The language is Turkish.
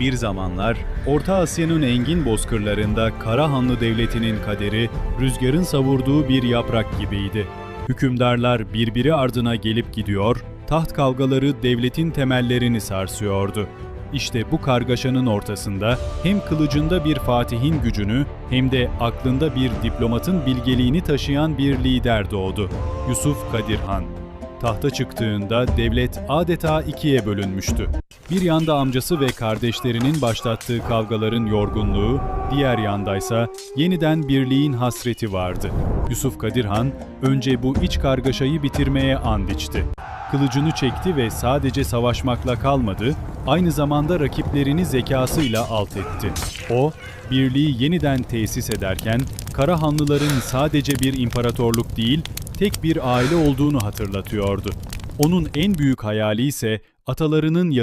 Bir zamanlar Orta Asya'nın engin bozkırlarında Karahanlı Devleti'nin kaderi rüzgarın savurduğu bir yaprak gibiydi. Hükümdarlar birbiri ardına gelip gidiyor, taht kavgaları devletin temellerini sarsıyordu. İşte bu kargaşanın ortasında hem kılıcında bir fatihin gücünü hem de aklında bir diplomatın bilgeliğini taşıyan bir lider doğdu. Yusuf Kadir Han. Tahta çıktığında devlet adeta ikiye bölünmüştü. Bir yanda amcası ve kardeşlerinin başlattığı kavgaların yorgunluğu, diğer yandaysa yeniden birliğin hasreti vardı. Yusuf Kadir Han önce bu iç kargaşayı bitirmeye and içti. Kılıcını çekti ve sadece savaşmakla kalmadı, aynı zamanda rakiplerini zekasıyla alt etti. O, birliği yeniden tesis ederken Karahanlıların sadece bir imparatorluk değil, tek bir aile olduğunu hatırlatıyordu. Onun en büyük hayali ise atalarının